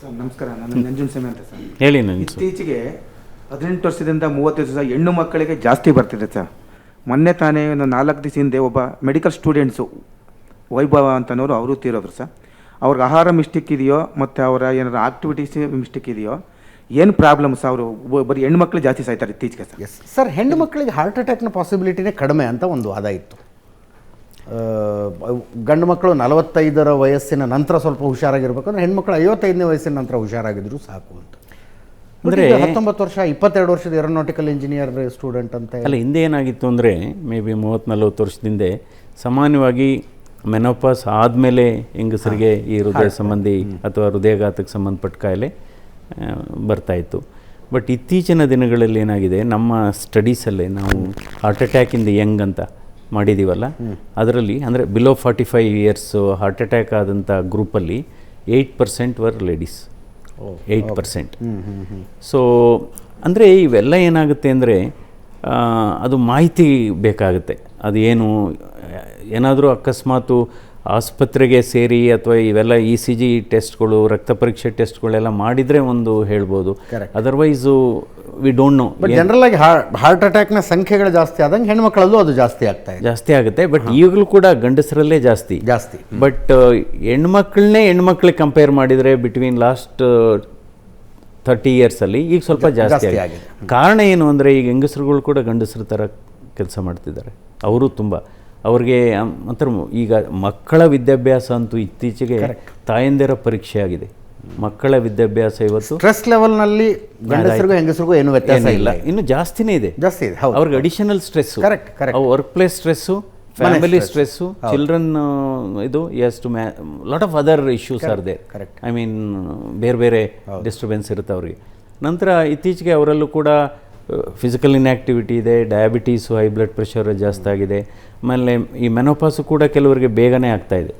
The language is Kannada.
ಸರ್ ನಮಸ್ಕಾರ. ನಾನು ನಂಜುಂಡಸ್ವಾಮಿ ಅಂತ ಸರ್. ಹೇಳಿ ನಾನು ಇತ್ತೀಚೆಗೆ ಹದಿನೆಂಟು ವರ್ಷದಿಂದ ಮೂವತ್ತು ವರ್ಷ ಹೆಣ್ಣು ಮಕ್ಕಳಿಗೆ ಜಾಸ್ತಿ ಬರ್ತಿದೆ ಸರ್. ಮೊನ್ನೆ ತಾನೇ ಒಂದು ನಾಲ್ಕು ದಿವಸ ಹಿಂದೆ ಒಬ್ಬ ಮೆಡಿಕಲ್ ಸ್ಟೂಡೆಂಟ್ಸು ವೈಭವ ಅಂತನೋರು ಅವರು ತೀರೋದ್ರು ಸರ್. ಅವ್ರಿಗೆ ಆಹಾರ ಮಿಸ್ಟೇಕ್ ಇದೆಯೋ ಮತ್ತು ಅವರ ಏನಾದ್ರು ಆಕ್ಟಿವಿಟೀಸ್ ಮಿಸ್ಟೇಕ್ ಇದೆಯೋ ಏನು ಪ್ರಾಬ್ಲಮ್ ಸರ್ ಅವರು? ಬರೀ ಹೆಣ್ಣು ಮಕ್ಕಳು ಜಾಸ್ತಿ ಸಾಯ್ತಾರೆ ಇತ್ತೀಚೆಗೆ ಸರ್. ಎಸ್ ಸರ್ ಹೆಣ್ಣು ಮಕ್ಕಳಿಗೆ ಹಾರ್ಟ್ ಅಟ್ಯಾಕ್ನ ಪಾಸಿಬಿಲಿಟಿನೇ ಕಡಿಮೆ ಅಂತ ಒಂದು ವಾದ ಇತ್ತು. ಗಂಡು ಮಕ್ಕಳು ನಲವತ್ತೈದರ ವಯಸ್ಸಿನ ನಂತರ ಸ್ವಲ್ಪ ಹುಷಾರಾಗಿರ್ಬೇಕು ಅಂದರೆ ಹೆಣ್ಮಕ್ಳು ಐವತ್ತೈದನೇ ವಯಸ್ಸಿನ ನಂತರ ಹುಷಾರಾಗಿದ್ರು ಸಾಕು ಅಂತ. ಅಂದರೆ ಹತ್ತೊಂಬತ್ತು ವರ್ಷ ಇಪ್ಪತ್ತೆರಡು ವರ್ಷದ ಏರೋನಾಟಿಕಲ್ ಇಂಜಿನಿಯರ್ ಸ್ಟೂಡೆಂಟ್ ಅಂತ ಅಲ್ಲ ಹಿಂದೆ ಏನಾಗಿತ್ತು ಅಂದರೆ ಮೇ ಬಿ ಮೂವತ್ತು ನಲ್ವತ್ತು ವರ್ಷದಿಂದ ಸಾಮಾನ್ಯವಾಗಿ ಮೆನೋಪಾಸ್ ಆದಮೇಲೆ ಹೆಂಗಸರಿಗೆ ಈ ಹೃದಯ ಸಂಬಂಧಿ ಅಥವಾ ಹೃದಯಘಾತಕ್ಕೆ ಸಂಬಂಧಪಟ್ಟ ಕಾಯಿಲೆ ಬರ್ತಾಯಿತ್ತು ಬಟ್ ಇತ್ತೀಚಿನ ದಿನಗಳಲ್ಲಿ ಏನಾಗಿದೆ ನಮ್ಮ ಸ್ಟಡೀಸಲ್ಲೇ ನಾವು heart attack in the young ಅಂತ ಮಾಡಿದ್ದೀವಲ್ಲ ಅದರಲ್ಲಿ ಅಂದರೆ below forty five years heart attack ಆದಂಥ ಗ್ರೂಪಲ್ಲಿ eight percent were ladies eight percent so ಅಂದರೆ ಇವೆಲ್ಲ ಏನಾಗುತ್ತೆ ಅಂದರೆ ಅದು ಮಾಹಿತಿ ಬೇಕಾಗುತ್ತೆ. ಅದು ಏನು ಏನಾದರೂ ಅಕಸ್ಮಾತು ಆಸ್ಪತ್ರೆಗೆ ಸೇರಿ ಅಥವಾ ಇವೆಲ್ಲ ಇ ಸಿ ಜಿ ಟೆಸ್ಟ್ಗಳು ರಕ್ತ ಪರೀಕ್ಷೆ ಟೆಸ್ಟ್ಗಳೆಲ್ಲ ಮಾಡಿದರೆ ಒಂದು ಹೇಳ್ಬೋದು. Otherwise we don't know but general ಆಗಿ ಹಾರ್ಟ್ ಅಟ್ಯಾಕ್ನ ಸಂಖ್ಯೆಗಳು ಜಾಸ್ತಿ ಆದಂಗೆ ಹೆಣ್ಮಕ್ಳಲ್ಲೂ ಅದು ಜಾಸ್ತಿ ಆಗ್ತಾ ಇದೆ. ಜಾಸ್ತಿ ಆಗುತ್ತೆ. ಬಟ್ ಈಗಲೂ ಕೂಡ ಗಂಡಸರಲ್ಲೇ ಜಾಸ್ತಿ. ಜಾಸ್ತಿ. ಬಟ್ ಹೆಣ್ಮಕ್ಳನ್ನೇ ಹೆಣ್ಮಕ್ಳಿಗೆ ಕಂಪೇರ್ ಮಾಡಿದರೆ ಬಿಟ್ವೀನ್ ಲಾಸ್ಟ್ ಥರ್ಟಿ ಇಯರ್ಸಲ್ಲಿ ಈಗ ಸ್ವಲ್ಪ ಜಾಸ್ತಿ ಜಾಸ್ತಿ ಆಗಿದೆ. ಕಾರಣ ಏನು ಅಂದರೆ ಈಗ ಹೆಂಗಸರುಗಳು ಕೂಡ ಗಂಡಸರ ಥರ ಕೆಲಸ ಮಾಡ್ತಿದ್ದಾರೆ. ಅವರು ತುಂಬ. ಅವ್ರಿಗೆ ಮಾತ್ರ ಈಗ ಮಕ್ಕಳ ವಿದ್ಯಾಭ್ಯಾಸ ಅಂತೂ ಇತ್ತೀಚೆಗೆ ತಾಯಂದಿರ ಪರೀಕ್ಷೆ ಆಗಿದೆ ಮಕ್ಕಳ ವಿದ್ಯಾಭ್ಯಾಸ ಇವತ್ತು ಸ್ಟ್ರೆಸ್ ಲೆವೆಲ್ನಲ್ಲಿ ಗಂಡಸರಿಗೂ ಹೆಂಗಸರಿಗೂ ಏನು ವ್ಯತ್ಯಾಸ ಇಲ್ಲ. ಇನ್ನು ಜಾಸ್ತಿನೇ ಇದೆ. ಜಾಸ್ತಿ ಇದೆ. ಅವ್ರಿಗೆ additional stress correct correct work place stress family stress children ಇದು yes too many lot of other issues are there. I mean ಬೇರೆ ಬೇರೆ ಡಿಸ್ಟರ್ಬೆನ್ಸ್ ಇರುತ್ತೆ ಅವ್ರಿಗೆ. ನಂತರ ಇತ್ತೀಚೆಗೆ ಅವರಲ್ಲೂ ಕೂಡ ಫಿಸಿಕಲ್ ಇನ್ಆಕ್ಟಿವಿಟಿ ಇದೆ ಡಯಾಬಿಟೀಸು ಹೈ ಬ್ಲಡ್ ಪ್ರೆಷರ್ ಜಾಸ್ತಿ ಆಗಿದೆ. ಆಮೇಲೆ ಈ ಮೆನೋಪಾಸು ಕೂಡ ಕೆಲವರಿಗೆ ಬೇಗನೆ ಆಗ್ತಾ ಇದೆ.